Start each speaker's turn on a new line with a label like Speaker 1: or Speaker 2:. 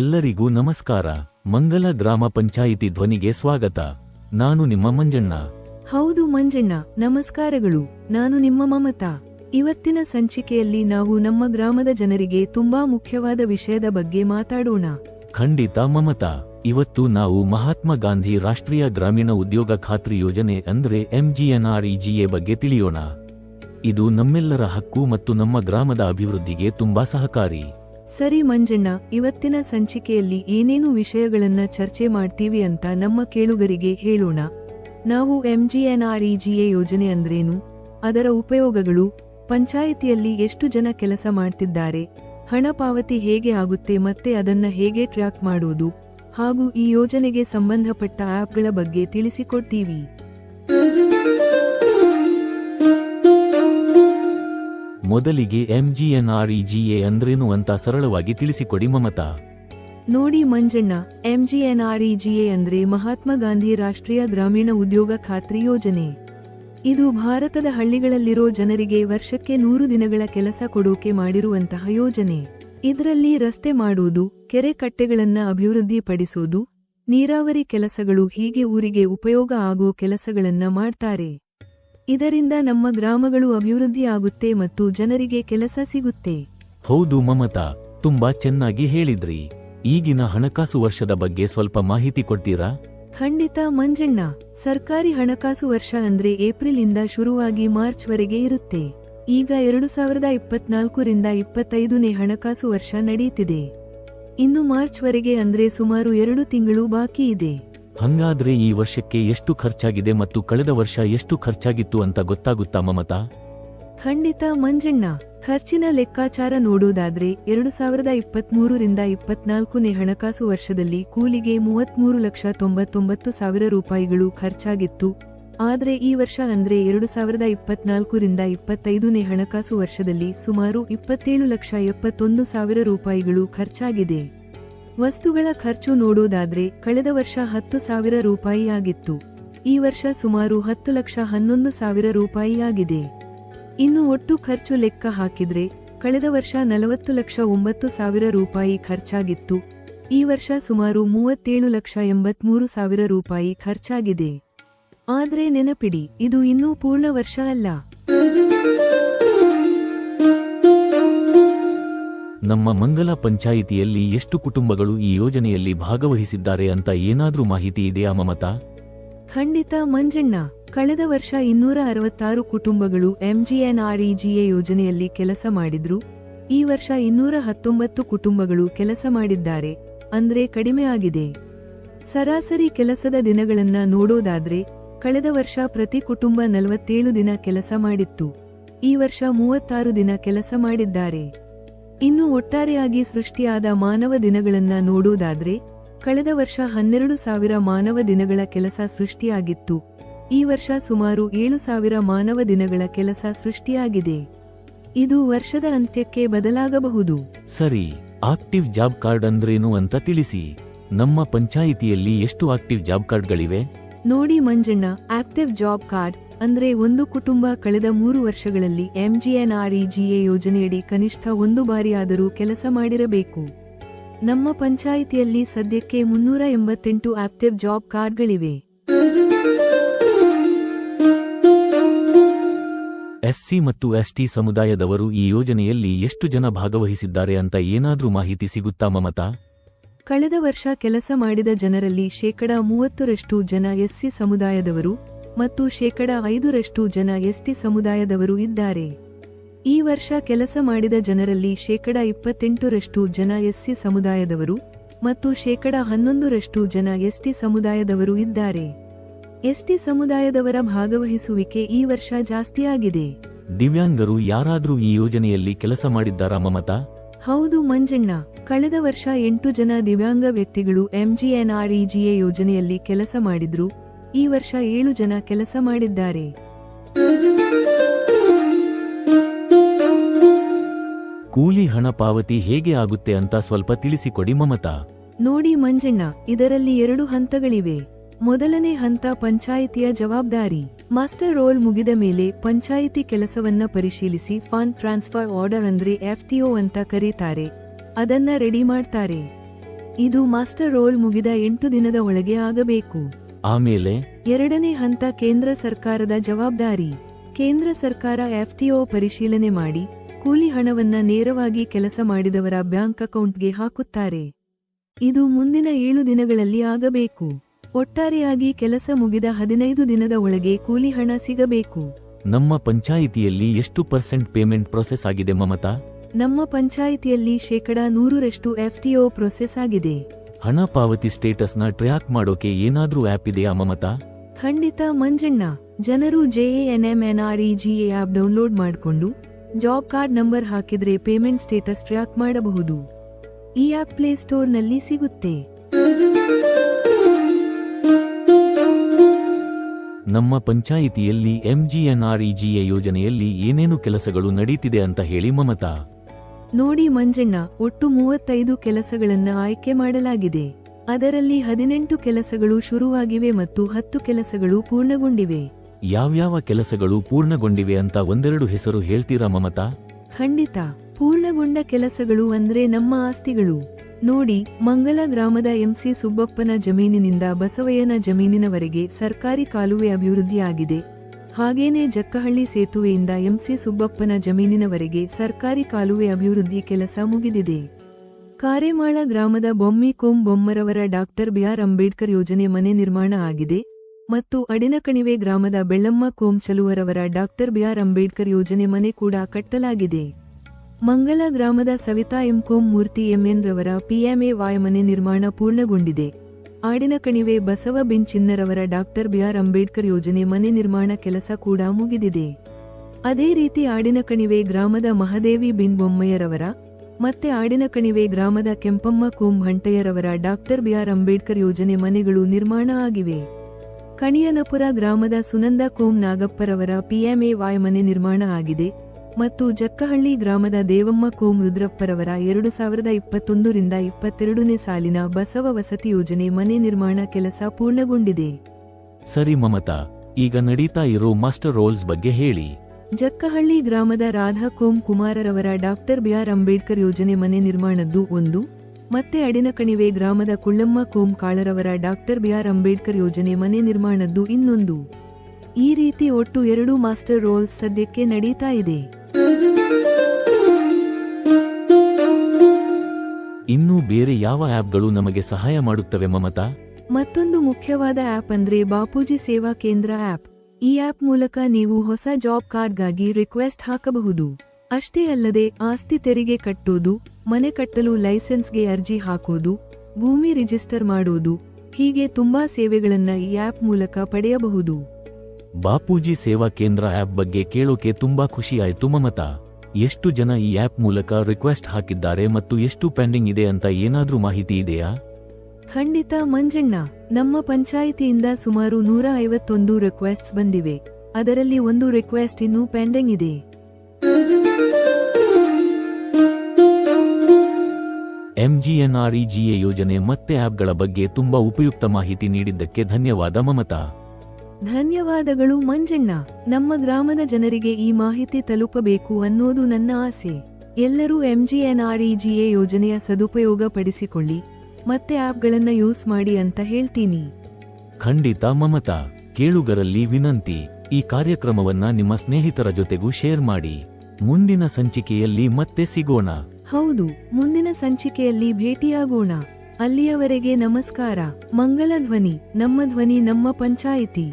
Speaker 1: ಎಲ್ಲರಿಗೂ ನಮಸ್ಕಾರ ಮಂಗಲ ಗ್ರಾಮ ಪಂಚಾಯಿತಿ ಧ್ವನಿಗೆ ಸ್ವಾಗತ ನಾನು ನಿಮ್ಮ ಮಂಜಣ್ಣ
Speaker 2: ಹೌದು ಮಂಜಣ್ಣ ನಮಸ್ಕಾರಗಳು ನಾನು ನಿಮ್ಮ ಮಮತಾ ಇವತ್ತಿನ ಸಂಚಿಕೆಯಲ್ಲಿ ನಾವು ನಮ್ಮ ಗ್ರಾಮದ ಜನರಿಗೆ ತುಂಬಾ ಮುಖ್ಯವಾದ ವಿಷಯದ ಬಗ್ಗೆ ಮಾತಾಡೋಣ
Speaker 1: ಖಂಡಿತ ಮಮತಾ ಇವತ್ತು ನಾವು ಮಹಾತ್ಮ ಗಾಂಧಿ ರಾಷ್ಟ್ರೀಯ ಗ್ರಾಮೀಣ ಉದ್ಯೋಗ ಖಾತ್ರಿ ಯೋಜನೆ ಅಂದ್ರೆ ಎಂಜಿಎನ್ಆರ್ಇಜಿಎ ಬಗ್ಗೆ ತಿಳಿಯೋಣ ಇದು ನಮ್ಮೆಲ್ಲರ ಹಕ್ಕು ಮತ್ತು ನಮ್ಮ ಗ್ರಾಮದ ಅಭಿವೃದ್ಧಿಗೆ ತುಂಬಾ ಸಹಕಾರಿ
Speaker 2: ಸರಿ ಮಂಜಣ್ಣ ಇವತ್ತಿನ ಸಂಚಿಕೆಯಲ್ಲಿ ಏನೇನು ವಿಷಯಗಳನ್ನ ಚರ್ಚೆ ಮಾಡ್ತೀವಿ ಅಂತ ನಮ್ಮ ಕೇಳುಗರಿಗೆ ಹೇಳೋಣ ನಾವು ಎಂಜಿಎನ್ಆರ್ಇಜಿಎ e ಯೋಜನೆ ಅಂದ್ರೇನು ಅದರ ಉಪಯೋಗಗಳು ಪಂಚಾಯಿತಿಯಲ್ಲಿ ಎಷ್ಟು ಜನ ಕೆಲಸ ಮಾಡ್ತಿದ್ದಾರೆ ಹಣ ಪಾವತಿ ಹೇಗೆ ಆಗುತ್ತೆ ಮತ್ತೆ ಅದನ್ನ ಹೇಗೆ ಟ್ರ್ಯಾಕ್ ಮಾಡುವುದು ಹಾಗೂ ಈ ಯೋಜನೆಗೆ ಸಂಬಂಧಪಟ್ಟ ಆಪ್ಗಳ ಬಗ್ಗೆ ತಿಳಿಸಿಕೊಡ್ತೀವಿ
Speaker 1: ಮೊದಲಿಗೆ ಎಂಜಿಎನ್ಆರ್ಇಜಿಎ e ಅಂದ್ರೇನು ಅಂತ ಸರಳವಾಗಿ ತಿಳಿಸಿಕೊಡಿ ಮಮತಾ
Speaker 2: ನೋಡಿ ಮಂಜಣ್ಣ ಎಂಜಿಎನ್ಆರ್ಇಜಿಎ e ಅಂದ್ರೆ ಮಹಾತ್ಮ ಗಾಂಧಿ ರಾಷ್ಟ್ರೀಯ ಗ್ರಾಮೀಣ ಉದ್ಯೋಗ ಖಾತ್ರಿ ಯೋಜನೆ ಇದು ಭಾರತದ ಹಳ್ಳಿಗಳಲ್ಲಿರೋ ಜನರಿಗೆ ವರ್ಷಕ್ಕೆ ನೂರು ದಿನಗಳ ಕೆಲಸ ಕೊಡೋಕೆ ಮಾಡಿರುವಂತಹ ಯೋಜನೆ ಇದರಲ್ಲಿ ರಸ್ತೆ ಮಾಡುವುದು ಕೆರೆ ಕಟ್ಟೆಗಳನ್ನ ಅಭಿವೃದ್ಧಿಪಡಿಸುವುದು ನೀರಾವರಿ ಕೆಲಸಗಳು ಹೀಗೆ ಊರಿಗೆ ಉಪಯೋಗ ಆಗೋ ಕೆಲಸಗಳನ್ನ ಮಾಡ್ತಾರೆ ಇದರಿಂದ ನಮ್ಮ ಗ್ರಾಮಗಳು ಅಭಿವೃದ್ಧಿ ಆಗುತ್ತೆ ಮತ್ತು ಜನರಿಗೆ ಕೆಲಸ ಸಿಗುತ್ತೆ
Speaker 1: ಹೌದು ಮಮತಾ ತುಂಬಾ ಚೆನ್ನಾಗಿ ಹೇಳಿದ್ರಿ ಈಗಿನ ಹಣಕಾಸು ವರ್ಷದ ಬಗ್ಗೆ ಸ್ವಲ್ಪ ಮಾಹಿತಿ ಕೊಡ್ತೀರಾ
Speaker 2: ಖಂಡಿತ ಮಂಜಣ್ಣ ಸರ್ಕಾರಿ ಹಣಕಾಸು ವರ್ಷ ಅಂದ್ರೆ ಏಪ್ರಿಲ್ ಇಂದ ಶುರುವಾಗಿ ಮಾರ್ಚ್ ವರೆಗೆ ಇರುತ್ತೆ ಈಗ ಎರಡು ಸಾವಿರದ ಇಪ್ಪತ್ನಾಲ್ಕರಿಂದ ಇಪ್ಪತ್ತೈದನೇ ಹಣಕಾಸು ವರ್ಷ ನಡೆಯುತ್ತಿದೆ ಇನ್ನು ಮಾರ್ಚ್ ವರೆಗೆ ಅಂದ್ರೆ ಸುಮಾರು ಎರಡು ತಿಂಗಳು ಬಾಕಿ ಇದೆ
Speaker 1: ಹಂಗಾದ್ರೆ ಈ ವರ್ಷಕ್ಕೆ ಎಷ್ಟು ಖರ್ಚಾಗಿದೆ ಮತ್ತು ಕಳೆದ ವರ್ಷ ಎಷ್ಟು ಖರ್ಚಾಗಿತ್ತು ಅಂತ ಗೊತ್ತಾಗುತ್ತಾ ಮಮತಾ
Speaker 2: ಖಂಡಿತ ಮಂಜಣ್ಣ ಖರ್ಚಿನ ಲೆಕ್ಕಾಚಾರ ನೋಡೋದಾದ್ರೆ ಎರಡು ಸಾವಿರದ ಇಪ್ಪತ್ಮೂರರಿಂದ ಇಪ್ಪತ್ನಾಲ್ಕನೇ ಹಣಕಾಸು ವರ್ಷದಲ್ಲಿ ಕೂಲಿಗೆ ಮೂವತ್ಮೂರು ಲಕ್ಷ ತೊಂಬತ್ತೊಂಬತ್ತು ಸಾವಿರ ರೂಪಾಯಿಗಳು ಖರ್ಚಾಗಿತ್ತು ಆದರೆ ಈ ವರ್ಷ ಅಂದ್ರೆ ಎರಡು ಸಾವಿರದ ಇಪ್ಪತ್ನಾಲ್ಕರಿಂದ ಇಪ್ಪತ್ತೈದನೇ ಹಣಕಾಸು ವರ್ಷದಲ್ಲಿ ಸುಮಾರು ಇಪ್ಪತ್ತೇಳು ಲಕ್ಷ ಎಪ್ಪತ್ತೊಂದು ಸಾವಿರ ರೂಪಾಯಿಗಳು ಖರ್ಚಾಗಿದೆ ವಸ್ತುಗಳ ಖರ್ಚು ನೋಡೋದಾದ್ರೆ ಕಳೆದ ವರ್ಷ ಹತ್ತು ಸಾವಿರ ರೂಪಾಯಿಯಾಗಿತ್ತು ಈ ವರ್ಷ ಸುಮಾರು ಹತ್ತು ಲಕ್ಷ ಹನ್ನೊಂದು ಸಾವಿರ ರೂಪಾಯಿಯಾಗಿದೆ ಇನ್ನು ಒಟ್ಟು ಖರ್ಚು ಲೆಕ್ಕ ಹಾಕಿದ್ರೆ ಕಳೆದ ವರ್ಷ ನಲವತ್ತು ಲಕ್ಷ ಒಂಬತ್ತು ಸಾವಿರ ರೂಪಾಯಿ ಖರ್ಚಾಗಿತ್ತು ಈ ವರ್ಷ ಸುಮಾರು ಮೂವತ್ತೇಳು ಲಕ್ಷ ಎಂಬತ್ಮೂರು ಸಾವಿರ ರೂಪಾಯಿ ಖರ್ಚಾಗಿದೆ ಆದ್ರೆ ನೆನಪಿಡಿ ಇದು ಇನ್ನೂ ಪೂರ್ಣ ವರ್ಷ ಅಲ್ಲ
Speaker 1: ನಮ್ಮ ಮಂಗಲ ಪಂಚಾಯಿತಿಯಲ್ಲಿ ಎಷ್ಟು ಕುಟುಂಬಗಳು ಈ ಯೋಜನೆಯಲ್ಲಿ ಭಾಗವಹಿಸಿದ್ದಾರೆ ಅಂತ ಏನಾದ್ರೂ ಮಾಹಿತಿ ಇದೆಯಾ ಮಮತಾ
Speaker 2: ಖಂಡಿತ ಮಂಜಣ್ಣ ಕಳೆದ ವರ್ಷ ಇನ್ನೂರ ಅರವತ್ತಾರು ಕುಟುಂಬಗಳು ಎಂಜಿಎನ್ಆರ್ಇಜಿಎ ಯೋಜನೆಯಲ್ಲಿ ಕೆಲಸ ಮಾಡಿದ್ರು ಈ ವರ್ಷ ಇನ್ನೂರ ಹತ್ತೊಂಬತ್ತು ಕುಟುಂಬಗಳು ಕೆಲಸ ಮಾಡಿದ್ದಾರೆ ಅಂದ್ರೆ ಕಡಿಮೆ ಆಗಿದೆ ಸರಾಸರಿ ಕೆಲಸದ ದಿನಗಳನ್ನ ನೋಡೋದಾದ್ರೆ ಕಳೆದ ವರ್ಷ ಪ್ರತಿ ಕುಟುಂಬ ನಲವತ್ತೇಳು ದಿನ ಕೆಲಸ ಮಾಡಿತ್ತು ಈ ವರ್ಷ ಮೂವತ್ತಾರು ದಿನ ಕೆಲಸ ಮಾಡಿದ್ದಾರೆ ಇನ್ನು ಒಟ್ಟಾರೆಯಾಗಿ ಸೃಷ್ಟಿಯಾದ ಮಾನವ ದಿನಗಳನ್ನ ನೋಡುವುದಾದ್ರೆ ಕಳೆದ ವರ್ಷ ಹನ್ನೆರಡು ಸಾವಿರ ಮಾನವ ದಿನಗಳ ಕೆಲಸ ಸೃಷ್ಟಿಯಾಗಿತ್ತು ಈ ವರ್ಷ ಸುಮಾರು ಏಳು ಸಾವಿರ ಮಾನವ ದಿನಗಳ ಕೆಲಸ ಸೃಷ್ಟಿಯಾಗಿದೆ ಇದು ವರ್ಷದ ಅಂತ್ಯಕ್ಕೆ ಬದಲಾಗಬಹುದು
Speaker 1: ಸರಿ ಆಕ್ಟಿವ್ ಜಾಬ್ ಕಾರ್ಡ್ ಅಂದ್ರೇನು ಅಂತ ತಿಳಿಸಿ ನಮ್ಮ ಪಂಚಾಯಿತಿಯಲ್ಲಿ ಎಷ್ಟು ಆಕ್ಟಿವ್ ಜಾಬ್ ಕಾರ್ಡ್ಗಳಿವೆ
Speaker 2: ನೋಡಿ ಮಂಜಣ್ಣ ಆಕ್ಟಿವ್ ಜಾಬ್ ಕಾರ್ಡ್ ಅಂದ್ರೆ ಒಂದು ಕುಟುಂಬ ಕಳೆದ ಮೂರು ವರ್ಷಗಳಲ್ಲಿ ಎಂಜಿಎನ್ಆರ್ಇಜಿಎ e ಯೋಜನೆಯಡಿ ಕನಿಷ್ಠ ಒಂದು ಬಾರಿಯಾದರೂ ಕೆಲಸ ಮಾಡಿರಬೇಕು ನಮ್ಮ ಪಂಚಾಯಿತಿಯಲ್ಲಿ ಸದ್ಯಕ್ಕೆ ಮುನ್ನೂರ ಎಂಬತ್ತೆಂಟು ಆಕ್ಟಿವ್ ಜಾಬ್ ಕಾರ್ಡ್ಗಳಿವೆ
Speaker 1: ಎಸ್ಸಿ ಮತ್ತು ಎಸ್ಟಿ ಸಮುದಾಯದವರು ಈ ಯೋಜನೆಯಲ್ಲಿ ಎಷ್ಟು ಜನ ಭಾಗವಹಿಸಿದ್ದಾರೆ ಅಂತ ಏನಾದರೂ ಮಾಹಿತಿ ಸಿಗುತ್ತಾ ಮಮತಾ
Speaker 2: ಕಳೆದ ವರ್ಷ ಕೆಲಸ ಮಾಡಿದ ಜನರಲ್ಲಿ ಶೇಕಡಾ ಮೂವತ್ತರಷ್ಟು ಜನ ಎಸ್ಸಿ ಸಮುದಾಯದವರು ಮತ್ತು ಶೇಕಡ ಐದರಷ್ಟು ಜನ ಎಸ್ಟಿ ಸಮುದಾಯದವರು ಇದ್ದಾರೆ ಈ ವರ್ಷ ಕೆಲಸ ಮಾಡಿದ ಜನರಲ್ಲಿ ಶೇಕಡ ಇಪ್ಪತ್ತೆಂಟರಷ್ಟು ಜನ ಎಸ್ಸಿ ಸಮುದಾಯದವರು ಮತ್ತು ಶೇಕಡ ಹನ್ನೊಂದರಷ್ಟು ಜನ ಎಸ್ಟಿ ಸಮುದಾಯದವರು ಇದ್ದಾರೆ ಎಸ್ಟಿ ಸಮುದಾಯದವರ ಭಾಗವಹಿಸುವಿಕೆ ಈ ವರ್ಷ ಜಾಸ್ತಿಯಾಗಿದೆ
Speaker 1: ದಿವ್ಯಾಂಗರು ಯಾರಾದರೂ ಈ ಯೋಜನೆಯಲ್ಲಿ ಕೆಲಸ ಮಾಡಿದ್ದಾರಾ ಮಮತಾ
Speaker 2: ಹೌದು ಮಂಜಣ್ಣ ಕಳೆದ ವರ್ಷ ಎಂಟು ಜನ ದಿವ್ಯಾಂಗ ವ್ಯಕ್ತಿಗಳು ಎಂಜಿಎನ್ಆರ್ಇಜಿಎ ಯೋಜನೆಯಲ್ಲಿ ಕೆಲಸ ಮಾಡಿದ್ರು ಈ ವರ್ಷ ಏಳು ಜನ ಕೆಲಸ ಮಾಡಿದ್ದಾರೆ
Speaker 1: ಕೂಲಿ ಹಣ ಪಾವತಿ ಹೇಗೆ ಆಗುತ್ತೆ ಅಂತ ಸ್ವಲ್ಪ ತಿಳಿಸಿಕೊಡಿ ಮಮತಾ
Speaker 2: ನೋಡಿ ಮಂಜಣ್ಣ ಇದರಲ್ಲಿ ಎರಡು ಹಂತಗಳಿವೆ ಮೊದಲನೇ ಹಂತ ಪಂಚಾಯಿತಿಯ ಜವಾಬ್ದಾರಿ ಮಾಸ್ಟರ್ ರೋಲ್ ಮುಗಿದ ಮೇಲೆ ಪಂಚಾಯಿತಿ ಕೆಲಸವನ್ನ ಪರಿಶೀಲಿಸಿ ಫಂಡ್ ಟ್ರಾನ್ಸ್ಫರ್ ಆರ್ಡರ್ ಅಂದ್ರೆ ಎಫ್ಟಿಒ ಅಂತ ಕರೀತಾರೆ ಅದನ್ನ ರೆಡಿ ಮಾಡ್ತಾರೆ ಇದು ಮಾಸ್ಟರ್ ರೋಲ್ ಮುಗಿದ ಎಂಟು ದಿನದ ಒಳಗೆ ಆಗಬೇಕು ಆಮೇಲೆ ಎರಡನೇ ಹಂತ ಕೇಂದ್ರ ಸರ್ಕಾರದ ಜವಾಬ್ದಾರಿ ಕೇಂದ್ರ ಸರ್ಕಾರ ಎಫ್ಟಿಒ ಪರಿಶೀಲನೆ ಮಾಡಿ ಕೂಲಿ ಹಣವನ್ನ ನೇರವಾಗಿ ಕೆಲಸ ಮಾಡಿದವರ ಬ್ಯಾಂಕ್ ಅಕೌಂಟ್ಗೆ ಹಾಕುತ್ತಾರೆ ಇದು ಮುಂದಿನ ಏಳು ದಿನಗಳಲ್ಲಿ ಆಗಬೇಕು ಒಟ್ಟಾರೆಯಾಗಿ ಕೆಲಸ ಮುಗಿದ ಹದಿನೈದು ದಿನದ ಒಳಗೆ ಕೂಲಿ ಹಣ ಸಿಗಬೇಕು
Speaker 1: ನಮ್ಮ ಪಂಚಾಯಿತಿಯಲ್ಲಿ ಎಷ್ಟು ಪರ್ಸೆಂಟ್ ಪೇಮೆಂಟ್ ಪ್ರೊಸೆಸ್ ಆಗಿದೆ ಮಮತಾ
Speaker 2: ನಮ್ಮ ಪಂಚಾಯಿತಿಯಲ್ಲಿ ಶೇಕಡಾ ನೂರರಷ್ಟು ಎಫ್ಟಿಒ ಪ್ರೊಸೆಸ್ ಆಗಿದೆ
Speaker 1: ಹಣ ಪಾವತಿ ಸ್ಟೇಟಸ್ನ ಟ್ರ್ಯಾಕ್ ಮಾಡೋಕೆ ಏನಾದ್ರೂ ಆ್ಯಪ್ ಇದೆಯಾ ಮಮತಾ
Speaker 2: ಖಂಡಿತ ಮಂಜಣ್ಣ ಜನರು ಎ ಆಪ್ ಡೌನ್ಲೋಡ್ ಮಾಡಿಕೊಂಡು ಜಾಬ್ ಕಾರ್ಡ್ ನಂಬರ್ ಹಾಕಿದ್ರೆ ಪೇಮೆಂಟ್ ಸ್ಟೇಟಸ್ ಟ್ರ್ಯಾಕ್ ಮಾಡಬಹುದು ಈ ಆಪ್ ಸ್ಟೋರ್ ನಲ್ಲಿ ಸಿಗುತ್ತೆ
Speaker 1: ನಮ್ಮ ಪಂಚಾಯಿತಿಯಲ್ಲಿ ಎಂಜಿಎನ್ಆರ್ಇಜಿಎ ಯೋಜನೆಯಲ್ಲಿ ಏನೇನು ಕೆಲಸಗಳು ನಡೀತಿದೆ ಅಂತ ಹೇಳಿ ಮಮತಾ
Speaker 2: ನೋಡಿ ಮಂಜಣ್ಣ ಒಟ್ಟು ಮೂವತ್ತೈದು ಕೆಲಸಗಳನ್ನು ಆಯ್ಕೆ ಮಾಡಲಾಗಿದೆ ಅದರಲ್ಲಿ ಹದಿನೆಂಟು ಕೆಲಸಗಳು ಶುರುವಾಗಿವೆ ಮತ್ತು ಹತ್ತು ಕೆಲಸಗಳು ಪೂರ್ಣಗೊಂಡಿವೆ
Speaker 1: ಯಾವ್ಯಾವ ಕೆಲಸಗಳು ಪೂರ್ಣಗೊಂಡಿವೆ ಅಂತ ಒಂದೆರಡು ಹೆಸರು ಹೇಳ್ತೀರಾ ಮಮತಾ
Speaker 2: ಖಂಡಿತ ಪೂರ್ಣಗೊಂಡ ಕೆಲಸಗಳು ಅಂದ್ರೆ ನಮ್ಮ ಆಸ್ತಿಗಳು ನೋಡಿ ಮಂಗಲ ಗ್ರಾಮದ ಎಂಸಿ ಸುಬ್ಬಪ್ಪನ ಜಮೀನಿನಿಂದ ಬಸವಯ್ಯನ ಜಮೀನಿನವರೆಗೆ ಸರ್ಕಾರಿ ಕಾಲುವೆ ಅಭಿವೃದ್ಧಿಯಾಗಿದೆ ಹಾಗೇನೇ ಜಕ್ಕಹಳ್ಳಿ ಸೇತುವೆಯಿಂದ ಎಂಸಿ ಸುಬ್ಬಪ್ಪನ ಜಮೀನಿನವರೆಗೆ ಸರ್ಕಾರಿ ಕಾಲುವೆ ಅಭಿವೃದ್ಧಿ ಕೆಲಸ ಮುಗಿದಿದೆ ಕಾರೇಮಾಳ ಗ್ರಾಮದ ಬೊಮ್ಮಿ ಕೋಂ ಬೊಮ್ಮರವರ ಡಾಕ್ಟರ್ ಬಿಆರ್ ಅಂಬೇಡ್ಕರ್ ಯೋಜನೆ ಮನೆ ನಿರ್ಮಾಣ ಆಗಿದೆ ಮತ್ತು ಅಡಿನಕಣಿವೆ ಗ್ರಾಮದ ಬೆಳ್ಳಮ್ಮ ಕೋಂ ಚಲುವರವರ ಡಾಕ್ಟರ್ ಬಿಆರ್ ಅಂಬೇಡ್ಕರ್ ಯೋಜನೆ ಮನೆ ಕೂಡ ಕಟ್ಟಲಾಗಿದೆ ಮಂಗಲ ಗ್ರಾಮದ ಸವಿತಾ ಎಂ ಕೋಂ ಮೂರ್ತಿ ಎಂಎನ್ ರವರ ಪಿಎಂಎ ವಾಯ್ ಮನೆ ನಿರ್ಮಾಣ ಪೂರ್ಣಗೊಂಡಿದೆ ಆಡಿನ ಕಣಿವೆ ಬಸವ ಬಿನ್ ಚಿನ್ನರವರ ಡಾಕ್ಟರ್ ಬಿಆರ್ ಅಂಬೇಡ್ಕರ್ ಯೋಜನೆ ಮನೆ ನಿರ್ಮಾಣ ಕೆಲಸ ಕೂಡ ಮುಗಿದಿದೆ ಅದೇ ರೀತಿ ಆಡಿನ ಕಣಿವೆ ಗ್ರಾಮದ ಮಹಾದೇವಿ ಬಿನ್ ಬೊಮ್ಮಯ್ಯರವರ ಮತ್ತೆ ಆಡಿನ ಕಣಿವೆ ಗ್ರಾಮದ ಕೆಂಪಮ್ಮ ಕೂಂ ಹಂಟಯ್ಯರವರ ಡಾಕ್ಟರ್ ಬಿಆರ್ ಅಂಬೇಡ್ಕರ್ ಯೋಜನೆ ಮನೆಗಳು ನಿರ್ಮಾಣ ಆಗಿವೆ ಕಣಿಯನಪುರ ಗ್ರಾಮದ ಸುನಂದ ಕೋಂ ನಾಗಪ್ಪರವರ ಪಿಎಂಎ ವಾಯ್ ಮನೆ ನಿರ್ಮಾಣ ಆಗಿದೆ ಮತ್ತು ಜಕ್ಕಹಳ್ಳಿ ಗ್ರಾಮದ ದೇವಮ್ಮ ಕೋಮ್ ರುದ್ರಪ್ಪರವರ ಎರಡು ಸಾವಿರದ ಇಪ್ಪತ್ತೊಂದರಿಂದ ಇಪ್ಪತ್ತೆರಡನೇ ಸಾಲಿನ ಬಸವ ವಸತಿ ಯೋಜನೆ ಮನೆ ನಿರ್ಮಾಣ ಕೆಲಸ ಪೂರ್ಣಗೊಂಡಿದೆ
Speaker 1: ಸರಿ ಮಮತಾ ಈಗ ನಡೀತಾ ಇರೋ ಮಾಸ್ಟರ್ ರೋಲ್ಸ್ ಬಗ್ಗೆ ಹೇಳಿ
Speaker 2: ಜಕ್ಕಹಳ್ಳಿ ಗ್ರಾಮದ ರಾಧಾ ಕೋಂ ಕುಮಾರರವರ ಡಾಕ್ಟರ್ ಬಿಆರ್ ಅಂಬೇಡ್ಕರ್ ಯೋಜನೆ ಮನೆ ನಿರ್ಮಾಣದ್ದು ಒಂದು ಮತ್ತೆ ಅಡಿನಕಣಿವೆ ಗ್ರಾಮದ ಕುಳ್ಳಮ್ಮ ಕೋಮ್ ಕಾಳರವರ ಡಾಕ್ಟರ್ ಬಿಆರ್ ಅಂಬೇಡ್ಕರ್ ಯೋಜನೆ ಮನೆ ನಿರ್ಮಾಣದ್ದು ಇನ್ನೊಂದು ಈ ರೀತಿ ಒಟ್ಟು ಎರಡು ಮಾಸ್ಟರ್ ರೋಲ್ಸ್ ಸದ್ಯಕ್ಕೆ ನಡೀತಾ ಇದೆ
Speaker 1: ಇನ್ನೂ ಬೇರೆ ಯಾವ ಆ್ಯಪ್ಗಳು ನಮಗೆ ಸಹಾಯ ಮಾಡುತ್ತವೆ ಮಮತಾ
Speaker 2: ಮತ್ತೊಂದು ಮುಖ್ಯವಾದ ಆ್ಯಪ್ ಅಂದ್ರೆ ಬಾಪೂಜಿ ಸೇವಾ ಕೇಂದ್ರ ಆ್ಯಪ್ ಈ ಆ್ಯಪ್ ಮೂಲಕ ನೀವು ಹೊಸ ಜಾಬ್ ಕಾರ್ಡ್ಗಾಗಿ ರಿಕ್ವೆಸ್ಟ್ ಹಾಕಬಹುದು ಅಷ್ಟೇ ಅಲ್ಲದೆ ಆಸ್ತಿ ತೆರಿಗೆ ಕಟ್ಟೋದು ಮನೆ ಕಟ್ಟಲು ಲೈಸೆನ್ಸ್ಗೆ ಅರ್ಜಿ ಹಾಕೋದು ಭೂಮಿ ರಿಜಿಸ್ಟರ್ ಮಾಡೋದು ಹೀಗೆ ತುಂಬಾ ಸೇವೆಗಳನ್ನ ಈ ಆಪ್ ಮೂಲಕ ಪಡೆಯಬಹುದು
Speaker 1: ಬಾಪೂಜಿ ಸೇವಾ ಕೇಂದ್ರ ಆ್ಯಪ್ ಬಗ್ಗೆ ಕೇಳೋಕೆ ತುಂಬಾ ಖುಷಿಯಾಯ್ತು ಮಮತಾ ಎಷ್ಟು ಜನ ಈ ಆ್ಯಪ್ ಮೂಲಕ ರಿಕ್ವೆಸ್ಟ್ ಹಾಕಿದ್ದಾರೆ ಮತ್ತು ಎಷ್ಟು ಪೆಂಡಿಂಗ್ ಇದೆ ಅಂತ ಏನಾದ್ರೂ ಮಾಹಿತಿ ಇದೆಯಾ
Speaker 2: ಖಂಡಿತ ಮಂಜಣ್ಣ ನಮ್ಮ ಪಂಚಾಯಿತಿಯಿಂದ ಸುಮಾರು ನೂರ ಐವತ್ತೊಂದು ರಿಕ್ವೆಸ್ಟ್ ಬಂದಿವೆ ಅದರಲ್ಲಿ ಒಂದು ರಿಕ್ವೆಸ್ಟ್ ಇನ್ನೂ ಪೆಂಡಿಂಗ್ ಇದೆ
Speaker 1: ಎಂಜಿಎನ್ಆರ್ಇಜಿಎ ಯೋಜನೆ ಮತ್ತೆ ಆ್ಯಪ್ಗಳ ಬಗ್ಗೆ ತುಂಬಾ ಉಪಯುಕ್ತ ಮಾಹಿತಿ ನೀಡಿದ್ದಕ್ಕೆ ಧನ್ಯವಾದ ಮಮತಾ
Speaker 2: ಧನ್ಯವಾದಗಳು ಮಂಜಣ್ಣ ನಮ್ಮ ಗ್ರಾಮದ ಜನರಿಗೆ ಈ ಮಾಹಿತಿ ತಲುಪಬೇಕು ಅನ್ನೋದು ನನ್ನ ಆಸೆ ಎಲ್ಲರೂ ಎಂಜಿಎನ್ಆರ್ಇಜಿಎ e ಯೋಜನೆಯ ಸದುಪಯೋಗ ಪಡಿಸಿಕೊಳ್ಳಿ ಮತ್ತೆ ಆಪ್ಗಳನ್ನು ಯೂಸ್ ಮಾಡಿ ಅಂತ ಹೇಳ್ತೀನಿ
Speaker 1: ಖಂಡಿತ ಮಮತಾ ಕೇಳುಗರಲ್ಲಿ ವಿನಂತಿ ಈ ಕಾರ್ಯಕ್ರಮವನ್ನ ನಿಮ್ಮ ಸ್ನೇಹಿತರ ಜೊತೆಗೂ ಶೇರ್ ಮಾಡಿ ಮುಂದಿನ ಸಂಚಿಕೆಯಲ್ಲಿ ಮತ್ತೆ ಸಿಗೋಣ
Speaker 2: ಹೌದು ಮುಂದಿನ ಸಂಚಿಕೆಯಲ್ಲಿ ಭೇಟಿಯಾಗೋಣ ಅಲ್ಲಿಯವರೆಗೆ ನಮಸ್ಕಾರ ಮಂಗಲ ಧ್ವನಿ ನಮ್ಮ ಧ್ವನಿ ನಮ್ಮ ಪಂಚಾಯಿತಿ